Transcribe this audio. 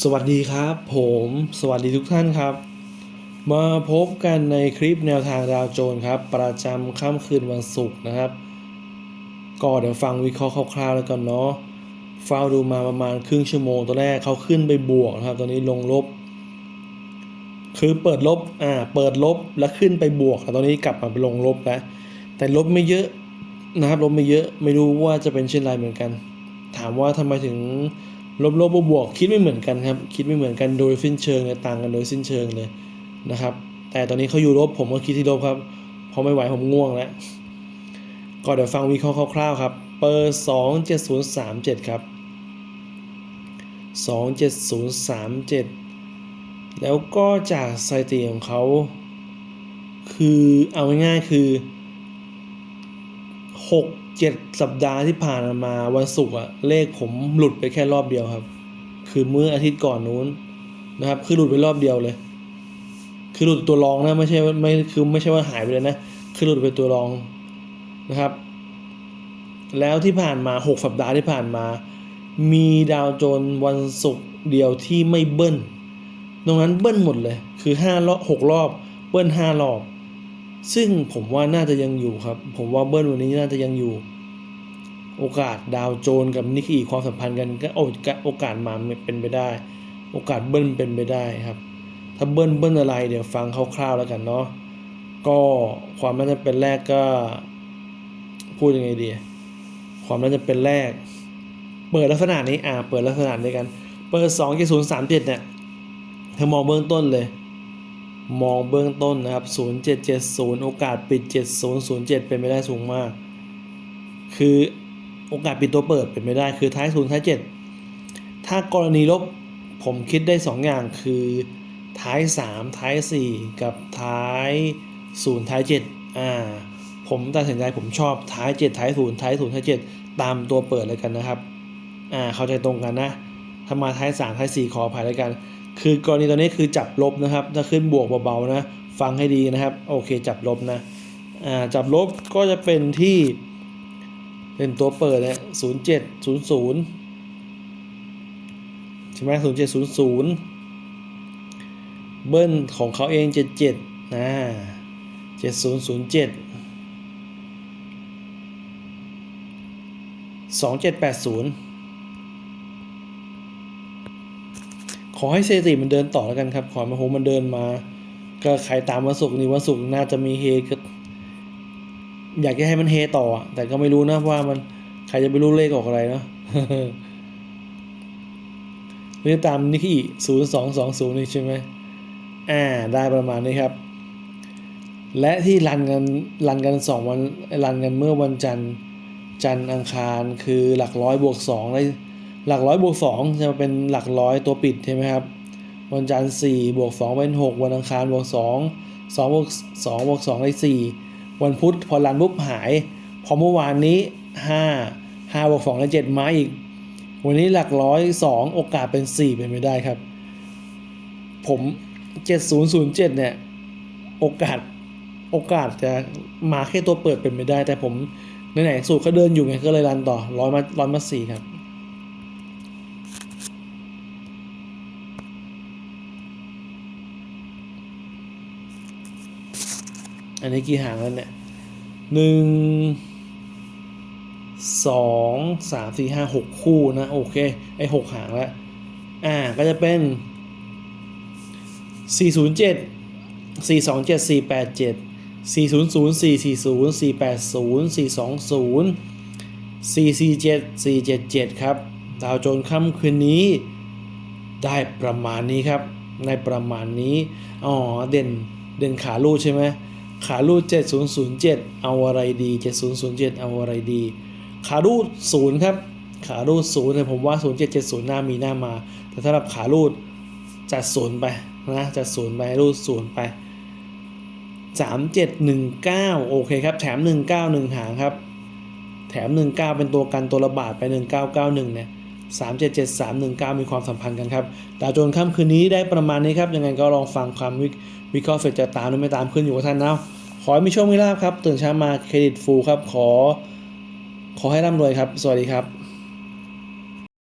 สวัสดีครับ ผมสวัสดีทุกท่านครับ มาพบกันในคลิปแนวทางดาวโจนส์ครับ ประจำค่ำคืนวันศุกร์นะครับ ก็เดี๋ยวฟังวิเคราะห์คร่าวๆแล้วกันเนาะเฝ้าดูมาประมาณครึ่งชั่วโมงตัวแรกเขาขึ้นไปบวกนะครับ ตอนนี้ลงลบ คือเปิดลบอ่าเปิดลบแล้วขึ้นไปบวกแล้วตอนนี้กลับมาลงลบแล้วแต่ลบไม่เยอะนะครับลบไม่เยอะไม่รู้ว่าจะเป็นเช่นไรเหมือนกัน ถามว่าทำไมถึง ลบลบบวกๆคิดไม่เหมือนกันครับคิดไม่เหมือนกันโดยสิ้นเชิงเลยต่างกันโดยสิ้นเชิงเลยนะครับ แต่ตอนนี้เขาอยู่ลบผมก็คิดที่ลบครับเพราะไม่ไหวผมง่วงแล้วก็เดี๋ยวฟังวิเคราะห์คร่าวๆครับเปอร์สองเจ็ดศูนย์สามเจ็ดครับสองเจ็ดศูนย์สามเจ็ดแล้วก็จากสถิติของเขาคือเอาง่ายๆคือ หกเจ็ดสัปดาห์ที่ผ่านมาวันศุกร์อะเลขผมหลุดไปแค่รอบเดียวครับ คือเมื่ออาทิตย์ก่อนนู้นนะครับ คือหลุดไปรอบเดียวเลย คือหลุดตัวรองนะไม่ใช่ไม่คือไม่ใช่ว่าหายไปเลยนะ คือหลุดไปตัวรองนะครับ แล้วที่ผ่านมา6สัปดาห์ที่ผ่านมา มีดาวโจนวันศุกร์เดียวที่ไม่เบิ้ลตรงนั้นเบิ้ลหมดเลย คือ5รอบ6รอบ เบิ้ล5รอบ ซึ่งผมว่าน่าจะยังอยู่ครับ ผมว่าเบิ้ลวันนี้น่าจะยังอยู่ โอกาสดาวโจนกับนิกอีความสัมพันธ์กันก็โอกาสโอกาสมาเป็นไปได้ โอกาสเบิ้ลเป็นไปได้ครับ ถ้าเบิ้ลเบิ้ลอะไรเดี๋ยวฟังคร่าวๆแล้วกันเนาะก็ความน่าจะเป็นแรกก็ พูดยังไงดีความน่าจะเป็นแรก เปิดลักษณะนี้อ่าเปิดลักษณะนี้กัน เปิดสองเจ็ดศูนย์สามเจ็ดเนี่ยเธอมองเบื้องต้นเลย มองเบื้องต้นนะครับศูนย์เจ็ดเจ็ดศูนย์โอกาสปิดเจ็ดศูนย์ศูนย์เป็นไปได้สูงมาก คือโอกาสปิดตัวเปิดเป็นไปได้ คือท้ายศูนย์ท้ายเจ็ดถ้ากรณีลบผมคิดได้สองอย่างคือท้ายสามท้ายสี่กับท้ายศูนย์ท้ายเจ็ดอ่า ผมตัดสินใจผมชอบท้ายเจ็ดท้ายศูนย์ท้ายศูนย์ท้ายเจ็ดตามตัวเปิดเลยกันนะครับ อ่า เข้าใจตรงกันนะ ถ้ามาท้ายสามท้ายสี่ขออภัยแล้วกัน คือกรณีตอนนี้คือจับลบนะครับ ถ้าขึ้นบวกเบาๆนะ ฟังให้ดีนะครับ โอเคจับลบนะอ่าจับลบก็จะเป็นที่เป็นตัวเปิดเนี่ยศูนย์เจ็ดศูนย์ศูนย์ใช่ไหมศูนย์เจ็ดศูนย์ศูนย์เบิ้ลของเขาเองเจ็ดเจ็ดอ่าเจ็ดศูนย์ศูนย์เจ็ดสองเจ็ดแปดศูนย์ข อให้เซติมันเดินต่อแล้วกันครับ ขอให้มาโฮมันเดินมา ก็ใครตามวันศุกร์นี่วันศุกร์น่าจะมีเฮก็อยากจะให้มันเฮต่ออะแต่ก็ไม่รู้นะว่ามันใครจะไปรู้เลขออกอะไรเนาะนี่ตามนิกกี้ศูนย์สองสองศูนย์นี่ใช่ไหมอ่า ได้ประมาณนี้ครับ และที่รันกันรันกันสองวันรันกันเมื่อวันจันทร์จันทร์อังคารคือหลักร้อยบวกสองได้ หลักร้อยบวกสองจะเป็นหลักร้อยตัวปิดใช่ไหมครับ วันจันทร์สี่บวกสองเป็นหกวันอังคารบวกสองสองบวกสองบวกสองได้สี่วันพุธพอรันปุ๊บหาย พอเมื่อวานนี้ห้าห้าบวกสองได้เจ็ดมาอีก วันนี้หลักร้อยสองโอกาสเป็นสี่เป็นไม่ได้ครับ ผมเจ็ดศูนย์ศูนย์เจ็ดเนี่ย โอกาสโอกาสจะมาแค่ตัวเปิดเป็นไม่ได้ แต่ผมไหนๆสูตรเขาเดินอยู่ไงก็เลยรันต่อร้อยมาร้อยมาสี่ครับ อันนี้กี่หางแล้วเนี่ยหนึ่งสองสามสี่ห้าหกคู่นะโอเคไอหกหางแล้วอ่าก็จะเป็นสี่ศูนย์เจ็ดสี่สองเจ็ดสี่แปดเจ็ดสี่ศูนย์ศูนย์สี่สี่ศูนย์สี่แปดศูนย์สี่สองศูนย์สี่สี่เจ็ดสี่เจ็ดเจ็ดครับดาวโจนค่ำคืนนี้ได้ประมาณนี้ครับในประมาณนี้ อ๋อ เด่น เด่นขาลูดใช่ไหม ขาลูด 7007 เอาอะไรดี 7007 เอาอะไรดี ขาลูด0ครับ ขาลูด0เนี่ยผมว่า 0770 หน้ามีหน้ามา แต่สำหรับขาลูดจัดศูนย์ไปนะจัดศูนย์ไปรูดศูนย์ไป 3719 โอเคครับ แถม 19 1 หางครับ แถม 19 เป็นตัวกันตัวระบาดไป 1991 เนี่ย 377319 มีความสัมพันธ์กันครับดาวโจนส์ค่ำคืนนี้ได้ประมาณนี้ครับ ยังไงก็ลองฟังความวิวิเคราะห์เสร็จจะตามหรือไม่ตามขึ้นอยู่กับท่านนะขอให้มีโชคมีลาภครับ ตื่นเช้ามาเครดิตฟูลครับ ขอ ขอให้ร่ำรวยครับ สวัสดีครับ